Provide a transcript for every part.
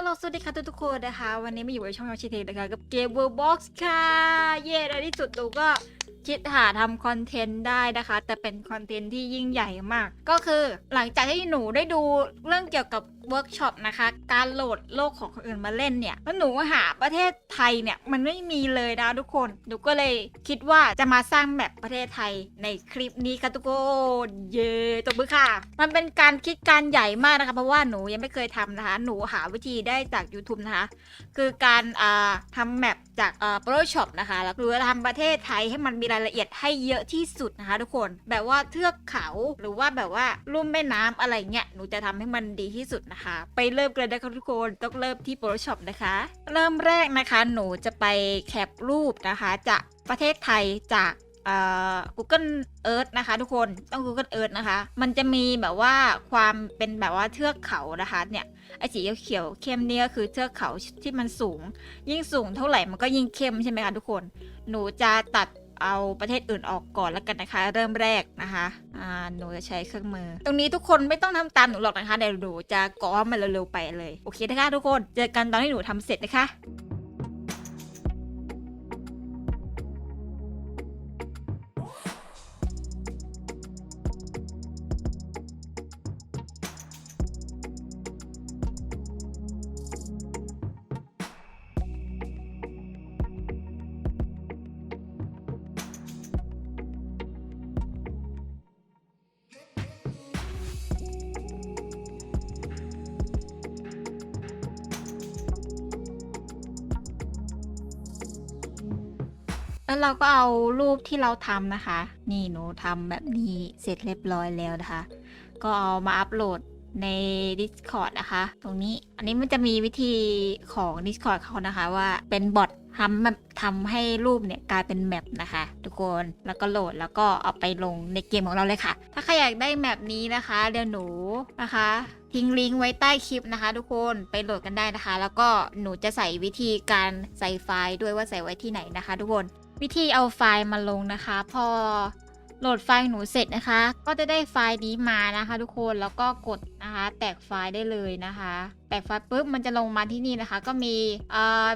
ฮัลโหลสวัสดีค่ะทุกๆคนนะคะ วันนี้มาอยู่ในช่องยอชิเทนะคะกับเกมเวิร์บ็อกซ์ค่ะ เย้ในที่สุดหนูก็คิดหาทำคอนเทนต์ได้นะคะ แต่เป็นคอนเทนต์ที่ยิ่งใหญ่มาก ก็คือหลังจากที่หนูได้ดูเรื่องเกี่ยวกับ เวิร์กช็อปนะคะ การโหลดโลกของคนอื่นมาเล่นเนี่ยแล้วหนูหาประเทศไทยเนี่ยมันไม่มีเลยนะทุกคน หนูก็เลยคิดว่าจะมาสร้างแบบประเทศไทยในคลิปนี้ค่ะทุกคนเย้ตบมือค่ะ มันเป็นการคิดการใหญ่มากนะคะ เพราะว่าหนูยังไม่เคยทำนะคะ หนูหาวิธีได้จาก YouTube นะคะ คือการอ่าทำแมปจากอ่า Photoshop นะคะ แล้วหรือทำประเทศไทยให้มันมีรายละเอียดให้เยอะที่สุดนะคะ ทุกคน แบบว่าเทือกเขาหรือว่าแบบว่าลุ่มแม่น้ำอะไรเงี้ย หนูจะทำให้มันดีที่สุดนะคะไปเริ่มกันเลยนะคะทุกคนต้องเริ่มที่ Photoshop นะคะ เริ่มแรกนะคะหนูจะไปแคปรูปนะคะ จากประเทศไทยจากเอ่อ Google Earth นะคะ ทุกคนต้อง Google Earth นะคะ มันจะมีแบบว่าความเป็นแบบว่าเทือกเขานะคะเนี่ยไอ้สีเขียวเข้มเนี่ยก็คือเทือกเขาที่มันสูง ยิ่งสูงเท่าไหร่มันก็ยิ่งเข้มใช่ไหมคะทุกคน หนูจะตัด เอาประเทศอื่นออกก่อนแล้วกันนะคะ เริ่มแรกนะคะอ่าหนูจะใช้เครื่องมือ ตรงนี้ทุกคนไม่ต้องทำตามหนูหรอกนะคะเดี๋ยวหนูจะก้อมันเร็วๆไปเลย โอเคนะคะทุกคน เจอกันตอนที่หนูทำเสร็จนะคะ แล้วเราก็เอารูปที่เราทำนะคะ นี่หนูทำแบบนี้เสร็จเรียบร้อยแล้วนะคะ ก็เอามาอัปโหลดใน Discord นะคะ ตรงนี้อันนี้มันจะมีวิธีของ Discord เขานะคะว่าเป็นบอททำแบบทำให้รูปเนี่ยกลายเป็นแมปนะคะ ทุกคนแล้วก็โหลดแล้วก็เอาไปลงในเกมของเราเลยค่ะ ถ้าใครอยากได้แมปนี้นะคะเดี๋ยวหนูนะคะ ทิ้งลิงก์ไว้ใต้คลิปนะคะ ทุกคนไปโหลดกันได้นะคะ แล้วก็หนูจะใส่วิธีการใส่ไฟล์ด้วยว่าใส่ไว้ที่ไหนนะคะ ทุกคน วิธีเอาไฟล์มาลงนะคะ พอโหลดไฟล์หนูเสร็จนะคะ ก็จะได้ไฟล์นี้มานะคะ ทุกคนแล้วก็กดนะคะ แตกไฟล์ได้เลยนะคะแตกไฟปุ๊บมันจะลงมาที่นี่นะคะ ก็มี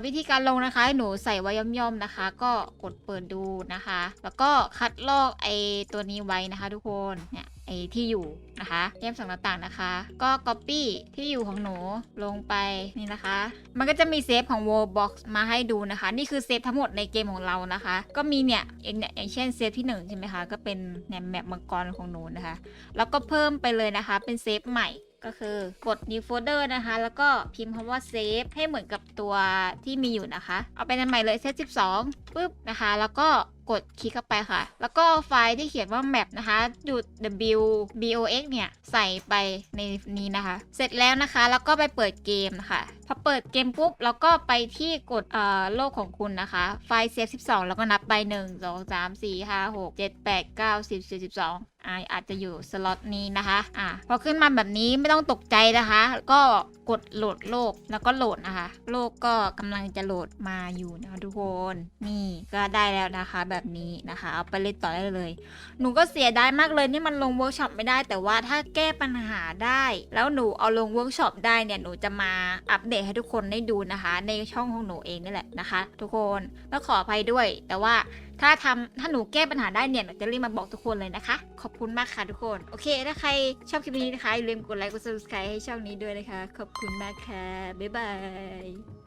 วิธีการลงนะคะหนูใส่ไว้ย่อมๆนะคะ ก็กดเปิดดูนะคะ แล้วก็คัดลอกไอตัวนี้ไว้นะคะ ทุกคนเนี่ยไอที่อยู่นะคะเล่มสองหน้าต่างนะคะ ก็ copy ที่อยู่ของหนูลงไปนี่นะคะ มันก็จะมีเซฟของ Wallbox มาให้ดูนะคะ นี่คือเซฟทั้งหมดในเกมของเรานะคะ ก็มีเนี่ยองเนี่ยอย่างเช่นเซฟที่1ใช่ไหมคะก็เป็นเนี่ยแมปมังกรของหนูนะคะ แล้วก็เพิ่มไปเลยนะคะ เป็นเซฟใหม่ ก็คือกด new folder นะคะ แล้วก็พิมพ์คำว่า Save ให้เหมือนกับตัวที่มีอยู่นะคะ เอาเป็นอันใหม่เลยเซฟ12ปุ๊บนะคะ แล้วก็กดคลิกเข้าไปค่ะ แล้วก็ไฟล์ที่เขียนว่า map นะคะจุด w box เนี่ย ใส่ไปในนี้นะคะ เสร็จแล้วนะคะ แล้วก็ไปเปิดเกมนะคะพอเปิดเกมปุ๊บ แล้วก็ไปที่กดเอ่อโลกของคุณนะคะ ไฟล์เซฟ12 แล้วก็นับไป 1 2 3 4 5 6 7 8 9 10 11 12อ่าอาจจะอยู่สล็อตนี้นะคะอ่าพอขึ้นมาแบบนี้ไม่ต้องตกใจนะคะ ก็กดโหลดโลกแล้วก็โหลดนะคะ โลกก็กำลังจะโหลดมาอยู่นะคะทุกคน นี่ก็ได้แล้วนะคะแบบนี้นะคะเอาไปเล่นต่อได้เลย หนูก็เสียดายมากเลยนี่มันลงเวิร์กช็อปไม่ได้ แต่ว่าถ้าแก้ปัญหาได้ แล้วหนูเอาลงเวิร์กช็อปได้เนี่ยหนูจะมาอัปเดตให้ทุกคนได้ดูนะคะ ในช่องของหนูเองนี่แหละนะคะ ทุกคนแล้วขออภัยด้วย แต่ว่าถ้าทำถ้าหนูแก้ปัญหาได้เนี่ยหนูจะรีบมาบอกทุกคนเลยนะคะ ขอบคุณมากค่ะทุกคน โอเค ถ้าใครชอบคลิปนี้นะคะอย่าลืมกดไลค์กด subscribe ให้ช่องนี้ด้วยนะคะ ขอบคุณมากค่ะบ๊ายบาย